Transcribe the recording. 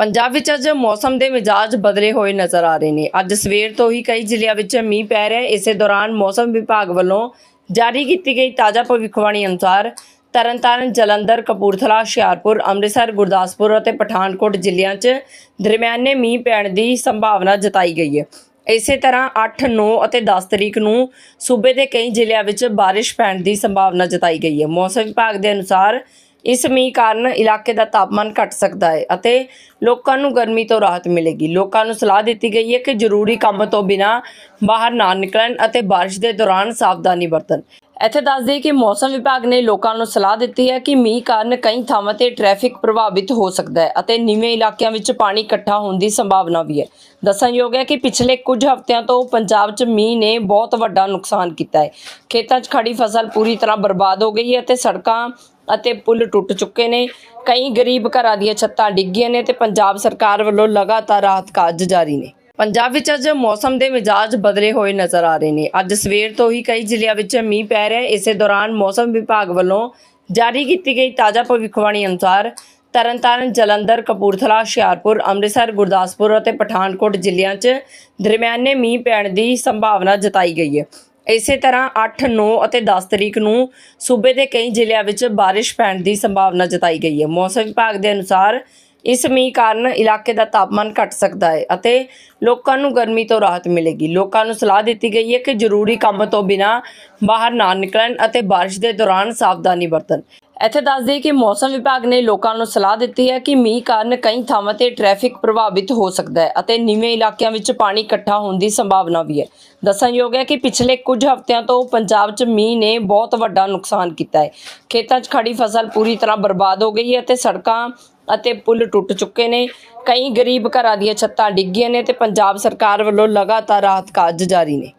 ਪੰਜਾਬ ਵਿੱਚ ਅੱਜ ਮੌਸਮ ਦੇ ਮਿਜਾਜ ਬਦਲੇ ਹੋਏ ਨਜ਼ਰ ਆ ਰਹੇ ਨੇ। ਅੱਜ ਸਵੇਰ ਤੋਂ ਹੀ ਕਈ ਜ਼ਿਲ੍ਹਿਆਂ ਵਿੱਚ ਮੀਂਹ ਪੈ ਰਿਹਾ ਹੈ। ਇਸੇ ਦੌਰਾਨ ਮੌਸਮ ਵਿਭਾਗ ਵੱਲੋਂ ਜਾਰੀ ਕੀਤੀ ਗਈ ਤਾਜ਼ਾ ਭਵਿੱਖਬਾਣੀ ਅਨੁਸਾਰ ਤਰਨਤਾਰਨ ਜਲੰਧਰ ਕਪੂਰਥਲਾ ਹੁਸ਼ਿਆਰਪੁਰ ਅੰਮ੍ਰਿਤਸਰ ਗੁਰਦਾਸਪੁਰ ਅਤੇ ਪਠਾਨਕੋਟ ਜ਼ਿਲ੍ਹਿਆਂ 'ਚ ਦਰਮਿਆਨੇ ਮੀਂਹ ਪੈਣ ਦੀ ਸੰਭਾਵਨਾ ਜਤਾਈ ਗਈ ਹੈ। ਇਸੇ ਤਰ੍ਹਾਂ 8, 9 ਅਤੇ 10 ਤਰੀਕ ਨੂੰ ਸੂਬੇ ਦੇ ਕਈ ਜ਼ਿਲ੍ਹਿਆਂ ਵਿੱਚ ਬਾਰਿਸ਼ ਪੈਣ ਦੀ ਸੰਭਾਵਨਾ ਜਤਾਈ ਗਈ ਹੈ। ਮੌਸਮ ਵਿਭਾਗ ਦੇ ਅਨੁਸਾਰ ਇਸ ਮੀਂਹ ਕਾਰਨ ਇਲਾਕੇ ਦਾ ਤਾਪਮਾਨ ਘਟ ਸਕਦਾ ਹੈ ਅਤੇ ਲੋਕਾਂ ਨੂੰ ਗਰਮੀ ਤੋਂ ਰਾਹਤ ਮਿਲੇਗੀ। ਲੋਕਾਂ ਨੂੰ ਸਲਾਹ ਦਿੱਤੀ ਗਈ ਹੈ ਕਿ ਜ਼ਰੂਰੀ ਕੰਮ ਤੋਂ ਬਿਨਾਂ ਬਾਹਰ ਨਾ ਨਿਕਲਣ ਅਤੇ ਬਾਰਿਸ਼ ਦੇ ਦੌਰਾਨ ਸਾਵਧਾਨੀ ਵਰਤਣ। ਇੱਥੇ ਦੱਸ ਦਈਏ ਕਿ ਮੌਸਮ ਵਿਭਾਗ ਨੇ ਲੋਕਾਂ ਨੂੰ ਸਲਾਹ ਦਿੱਤੀ ਹੈ ਕਿ ਮੀਂਹ ਕਾਰਨ ਕਈ ਥਾਵਾਂ ਤੇ ਟ੍ਰੈਫਿਕ ਪ੍ਰਭਾਵਿਤ ਹੋ ਸਕਦਾ ਹੈ ਅਤੇ ਨੀਵੇਂ ਇਲਾਕਿਆਂ ਵਿੱਚ ਪਾਣੀ ਇਕੱਠਾ ਹੋਣ ਦੀ ਸੰਭਾਵਨਾ ਵੀ ਹੈ। ਦੱਸਣਯੋਗ ਹੈ ਕਿ ਪਿਛਲੇ ਕੁਝ ਹਫ਼ਤਿਆਂ ਤੋਂ ਪੰਜਾਬ 'ਚ ਮੀਂਹ ਨੇ ਬਹੁਤ ਵੱਡਾ ਨੁਕਸਾਨ ਕੀਤਾ ਹੈ। ਖੇਤਾਂ 'ਚ ਖੜੀ ਫਸਲ ਪੂਰੀ ਤਰ੍ਹਾਂ ਬਰਬਾਦ ਹੋ ਗਈ ਹੈ ਅਤੇ ਸੜਕਾਂ ਅਤੇ ਪੁਲ ਟੁੱਟ ਚੁੱਕੇ ਨੇ। ਕਈ ਗਰੀਬ ਘਰਾਂ ਦੀਆਂ ਛੱਤਾਂ ਡਿੱਗੀਆਂ ਨੇ ਤੇ ਪੰਜਾਬ ਸਰਕਾਰ ਵੱਲੋਂ ਲਗਾਤਾਰ ਰਾਹਤ ਕਾਰਜ ਜਾਰੀ ਨੇ। ਪੰਜਾਬ ਵਿੱਚ ਅੱਜ ਮੌਸਮ ਦੇ ਮਿਜਾਜ ਬਦਲੇ ਹੋਏ ਨਜ਼ਰ ਆ ਰਹੇ ਨੇ। ਅੱਜ ਸਵੇਰ ਤੋਂ ਹੀ ਕਈ ਜ਼ਿਲ੍ਹਿਆਂ ਵਿੱਚ ਮੀਂਹ ਪੈ ਰਿਹਾ ਹੈ। ਇਸੇ ਦੌਰਾਨ ਮੌਸਮ ਵਿਭਾਗ ਵੱਲੋਂ ਜਾਰੀ ਕੀਤੀ ਗਈ ਤਾਜ਼ਾ ਭਵਿੱਖਬਾਣੀ ਅਨੁਸਾਰ ਤਰਨਤਾਰਨ ਜਲੰਧਰ ਕਪੂਰਥਲਾ ਹੁਸ਼ਿਆਰਪੁਰ ਅੰਮ੍ਰਿਤਸਰ ਗੁਰਦਾਸਪੁਰ ਅਤੇ ਪਠਾਨਕੋਟ ਜ਼ਿਲ੍ਹਿਆਂ 'ਚ ਦਰਮਿਆਨੇ ਮੀਂਹ ਪੈਣ ਦੀ ਸੰਭਾਵਨਾ ਜਤਾਈ ਗਈ ਹੈ। ਇਸੇ ਤਰ੍ਹਾਂ 8, 9 ਅਤੇ 10 ਤਰੀਕ ਨੂੰ ਸੂਬੇ ਦੇ ਕਈ ਜ਼ਿਲ੍ਹਿਆਂ ਵਿੱਚ ਬਾਰਿਸ਼ ਪੈਣ ਦੀ ਸੰਭਾਵਨਾ ਜਤਾਈ ਗਈ ਹੈ। ਮੌਸਮ ਵਿਭਾਗ ਦੇ ਅਨੁਸਾਰ ਇਸ ਮੀਂਹ ਕਾਰਨ ਇਲਾਕੇ ਦਾ ਤਾਪਮਾਨ ਘਟ ਸਕਦਾ ਹੈ ਅਤੇ ਲੋਕਾਂ ਨੂੰ ਗਰਮੀ ਤੋਂ ਰਾਹਤ ਮਿਲੇਗੀ। ਲੋਕਾਂ ਨੂੰ ਸਲਾਹ ਦਿੱਤੀ ਗਈ ਹੈ ਕਿ ਜ਼ਰੂਰੀ ਕੰਮ ਤੋਂ ਬਿਨਾਂ ਬਾਹਰ ਨਾ ਨਿਕਲਣ ਅਤੇ ਬਾਰਿਸ਼ ਦੇ ਦੌਰਾਨ ਸਾਵਧਾਨੀ ਵਰਤਣ। ਇੱਥੇ ਦੱਸ ਦਈਏ ਕਿ ਮੌਸਮ ਵਿਭਾਗ ਨੇ ਲੋਕਾਂ ਨੂੰ ਸਲਾਹ ਦਿੱਤੀ ਹੈ ਕਿ ਮੀਂਹ ਕਾਰਨ ਕਈ ਥਾਵਾਂ ਤੇ ਟ੍ਰੈਫਿਕ ਪ੍ਰਭਾਵਿਤ ਹੋ ਸਕਦਾ ਹੈ ਅਤੇ ਨੀਵੇਂ ਇਲਾਕਿਆਂ ਵਿੱਚ ਪਾਣੀ ਇਕੱਠਾ ਹੋਣ ਦੀ ਸੰਭਾਵਨਾ ਵੀ ਹੈ। ਦੱਸਣਯੋਗ ਹੈ ਕਿ ਪਿਛਲੇ ਕੁਝ ਹਫ਼ਤਿਆਂ ਤੋਂ ਪੰਜਾਬ 'ਚ ਮੀਂਹ ਨੇ ਬਹੁਤ ਵੱਡਾ ਨੁਕਸਾਨ ਕੀਤਾ ਹੈ। ਖੇਤਾਂ 'ਚ ਖੜੀ ਫਸਲ ਪੂਰੀ ਤਰ੍ਹਾਂ ਬਰਬਾਦ ਹੋ ਗਈ ਹੈ ਅਤੇ ਸੜਕਾਂ ਅਤੇ ਪੁਲ ਟੁੱਟ ਚੁੱਕੇ ਨੇ। ਕਈ ਗਰੀਬ ਘਰਾਂ ਦੀਆਂ ਛੱਤਾਂ ਡਿੱਗੀਆਂ ਨੇ ਤੇ ਪੰਜਾਬ ਸਰਕਾਰ ਵੱਲੋਂ ਲਗਾਤਾਰ ਰਾਹਤ ਕਾਰਜ ਜਾਰੀ ਨੇ।